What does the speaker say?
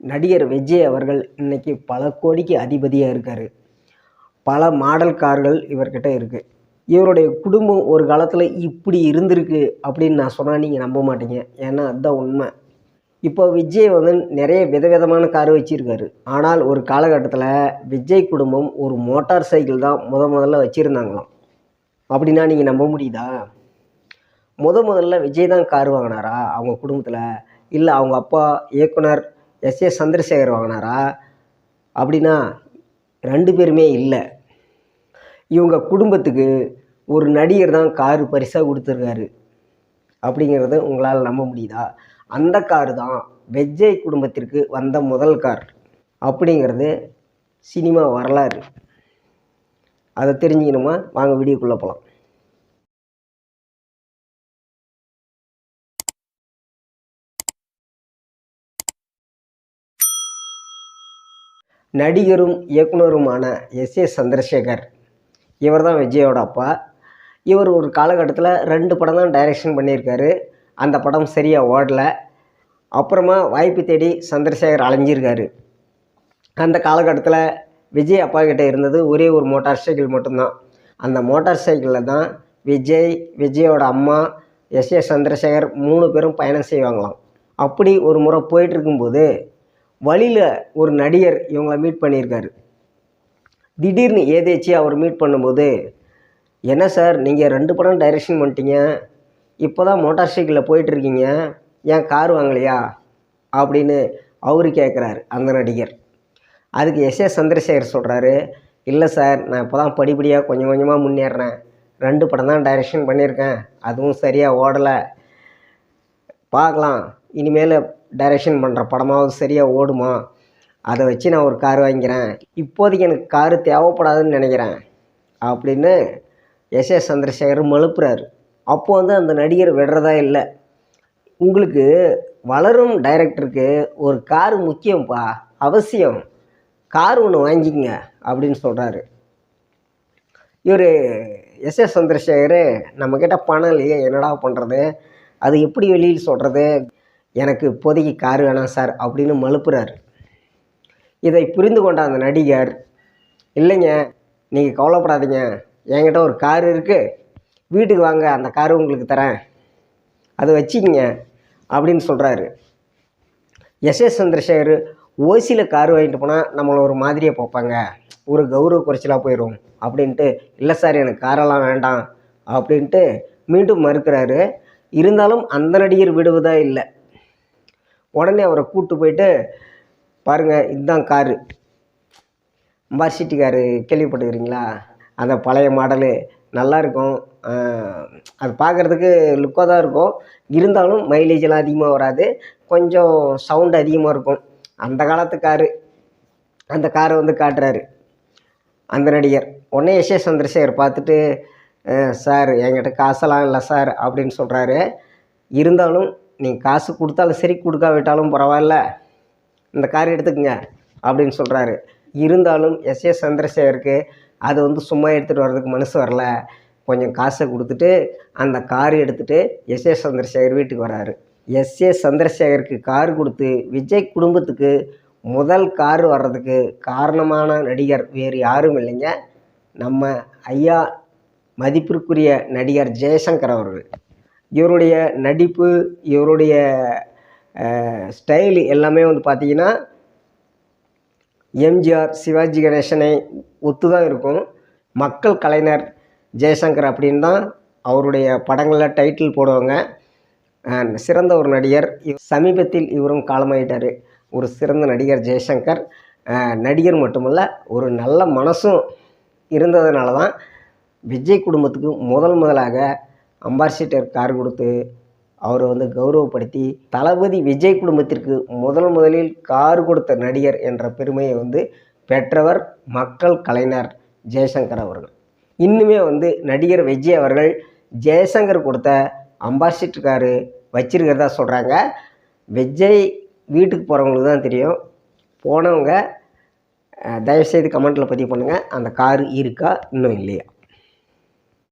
நடிகர் விஜய் அவர்கள் இன்னைக்கு பல கோடிக்கு அதிபதியாக இருக்கார். பல மாடல் கார்கள் இவர்கிட்ட இருக்குது இவருடைய குடும்பம் ஒரு காலத்தில் இப்படி இருந்திருக்கு அப்படின்னு நான் சொன்னால் நீங்கள் நம்ப மாட்டீங்க. ஏன்னா அதுதான் உண்மை. இப்போ விஜய் வந்து நிறைய விதவிதமான கார் வச்சுருக்காரு. ஆனால் ஒரு காலகட்டத்தில் விஜய் குடும்பம் ஒரு மோட்டார் சைக்கிள் தான் முத முதல்ல வச்சுருந்தாங்களாம். அப்படின்னா நீங்கள் நம்ப முடியுதா? முத முதல்ல விஜய் தான் கார் வாங்கினாரா அவங்க குடும்பத்தில்? இல்லை அவங்க அப்பா இயக்குனர் எஸ் ஏ சந்திரசேகர் வாங்கினாரா? அப்படின்னா ரெண்டு பேருமே இல்லை. இவங்க குடும்பத்துக்கு ஒரு நடிகர் தான் காரு பரிசாக கொடுத்துருக்காரு. அப்படிங்கிறத உங்களால் நம்ப முடியுதா? அந்த காரு தான் விஜய் குடும்பத்திற்கு வந்த முதல் கார். அப்படிங்கிறது சினிமா வரலாறு. அதை தெரிஞ்சுக்கணுமா? வாங்க வீடியோக்குள்ளே போகலாம் நடிகரும் இயக்குனருமான எஸ் ஏ சந்திரசேகர். இவர் தான் விஜயோட அப்பா. இவர் ஒரு காலகட்டத்தில் ரெண்டு படம் தான் டைரக்ஷன் பண்ணியிருக்காரு. அந்த படம் சரியாக ஓடலை. அப்புறமா வாய்ப்பு தேடி சந்திரசேகர் அலைஞ்சிருக்காரு. அந்த காலகட்டத்தில் விஜய் அப்பா கிட்டே இருந்தது ஒரே ஒரு மோட்டார் சைக்கிள் மட்டும்தான். அந்த மோட்டார் சைக்கிளில் தான் விஜய் விஜயோட அம்மா எஸ் ஏ சந்திரசேகர் மூணு பேரும் பயணம் செய்வாங்களாம். அப்படி ஒரு முறை போயிட்டு இருக்கும்போது வழியில் ஒரு நடிகர் இவங்கள மீட் பண்ணியிருக்காரு. திடீர்னு ஏதேச்சி அவர் மீட் பண்ணும்போது என்ன சார் நீங்கள் ரெண்டு படம் டைரக்ஷன் பண்ணிட்டீங்க. இப்போ தான் மோட்டார் சைக்கிளில் போயிட்டுருக்கீங்க. ஏன் கார் வாங்கலையா? அப்படின்னு அவர் கேட்குறாரு அந்த நடிகர். அதுக்கு எஸ் ஏ சந்திரசேகர் சொல்கிறாரு இல்லை சார் நான் இப்போ தான் படிப்படியாக கொஞ்சம் கொஞ்சமாக முன்னேறேன் ரெண்டு படம் தான் டைரக்ஷன் பண்ணியிருக்கேன். அதுவும் சரியாக ஓடலை. பார்க்கலாம். இனிமேல் டைரக்ஷன் பண்ணுற படமாவது சரியாக ஓடுமா? அதை வச்சு நான் ஒரு கார் வாங்கிக்கிறேன். இப்போதைக்கு எனக்கு காரு தேவைப்படாதுன்னு நினைக்கிறேன். அப்படின்னு எஸ் ஏ சந்திரசேகர் மழுப்புறாரு. அப்போ வந்து அந்த நடிகர் விடுறதா இல்லை. உங்களுக்கு வளரும் டைரக்டருக்கு ஒரு காரு முக்கியம்ப்பா அவசியம். கார் ஒன்று வாங்கிக்கங்க அப்படின்னு சொல்கிறாரு இவர் எஸ் ஏ சந்திரசேகர் நம்மக்கிட்ட பணம் இல்லையே என்னடா பண்ணுறது அது எப்படி வெளியில் சொல்கிறது எனக்கு இப்போதைக்கு கார் வேணாம் சார் அப்படின்னு மழுப்புறார் இதை புரிந்து கொண்ட அந்த நடிகர் இல்லைங்க நீங்கள் கவலைப்படாதீங்க என்கிட்ட ஒரு கார் இருக்குது வீட்டுக்கு வாங்க அந்த கார் உங்களுக்கு தரேன். அதை வச்சுக்கிங்க அப்படின்னு சொல்கிறாரு எஸ் எஸ் சந்திரசேகர் ஓசியில் கார் வாங்கிட்டு போனால் நம்மளை ஒரு மாதிரியை பார்ப்பாங்க. ஒரு கௌரவ குறைச்சலாக போயிடும் அப்படின்ட்டு இல்லை சார் எனக்கு காரெல்லாம் வேண்டாம். அப்படின்ட்டு மீண்டும் மறுக்கிறாரு. இருந்தாலும் அந்த நடிகர் விடுவதா இல்லை. உடனே அவரை கூப்பிட்டு போயிட்டு பாருங்கள் இதுதான் காரு. அம்பாசிட்டி காரு கேள்விப்பட்டுக்கிறீங்களா அந்த பழைய மாடலு நல்லாயிருக்கும். அது பார்க்குறதுக்கு லுக்காக தான் இருக்கும். இருந்தாலும் மைலேஜ் எல்லாம் அதிகமாக வராது. கொஞ்சம் சவுண்டு அதிகமாக இருக்கும். அந்த காலத்து காரு. அந்த காரை வந்து காட்டுறாரு. அந்த நடிகர். உடனே எஸ். ஏ. சந்திரசேகர் பார்த்துட்டு சார் என்கிட்ட காசெல்லாம் இல்லை சார் அப்படின்னு சொல்கிறாரு இருந்தாலும் நீங்கள் காசு கொடுத்தாலும் சரி கொடுக்காவிட்டாலும் பரவாயில்ல. இந்த கார் எடுத்துக்கங்க அப்படின்னு சொல்கிறாரு இருந்தாலும் எஸ். ஏ. சந்திரசேகருக்கு அது வந்து சும்மா எடுத்துகிட்டு வர்றதுக்கு மனசு வரல. கொஞ்சம் காசை கொடுத்துட்டு அந்த கார் எடுத்துகிட்டு எஸ். ஏ. சந்திரசேகர் வீட்டுக்கு வராரு எஸ். ஏ. சந்திரசேகருக்கு கார் கொடுத்து விஜய் குடும்பத்துக்கு முதல் கார் வர்றதுக்கு காரணமான நடிகர் வேறு யாரும் இல்லைங்க. நம்ம ஐயா மதிப்பிற்குரிய நடிகர் ஜெயசங்கர் அவர்கள். இவருடைய நடிப்பு இவருடைய ஸ்டைல் எல்லாமே வந்து பார்த்திங்கன்னா எம்ஜிஆர் சிவாஜி கணேசனை ஒத்து தான் இருக்கும். மக்கள் கலைஞர் ஜெயசங்கர் அப்படின்னு தான் அவருடைய படங்களில் டைட்டில் போடுவாங்க. சிறந்த ஒரு நடிகர். சமீபத்தில் இவரும் காலமாயிட்டார். ஒரு சிறந்த நடிகர் ஜெயசங்கர். நடிகர் மட்டுமல்ல ஒரு நல்ல மனசும் இருந்ததுனால தான் விஜய் குடும்பத்துக்கு முதல் முதலாக அம்பாசிடர் கார் கொடுத்து அவரை வந்து கௌரவப்படுத்தி தளபதி விஜய் குடும்பத்திற்கு முதல் முதலில் கார் கொடுத்த நடிகர் என்ற பெருமையை வந்து பெற்றவர் மக்கள் கலைஞர் ஜெயசங்கர் அவர்கள். இன்னுமே வந்து நடிகர் விஜய் அவர்கள் ஜெயசங்கர் கொடுத்த அம்பாசிடர் காரு வச்சிருக்கிறதா சொல்கிறாங்க விஜய் வீட்டுக்கு போகிறவங்களுக்கு தான் தெரியும். போனவங்க தயவுசெய்து கமெண்ட்டில் பதிவு பண்ணுங்கள் அந்த காரு இருக்கா? இன்னும் இல்லையா?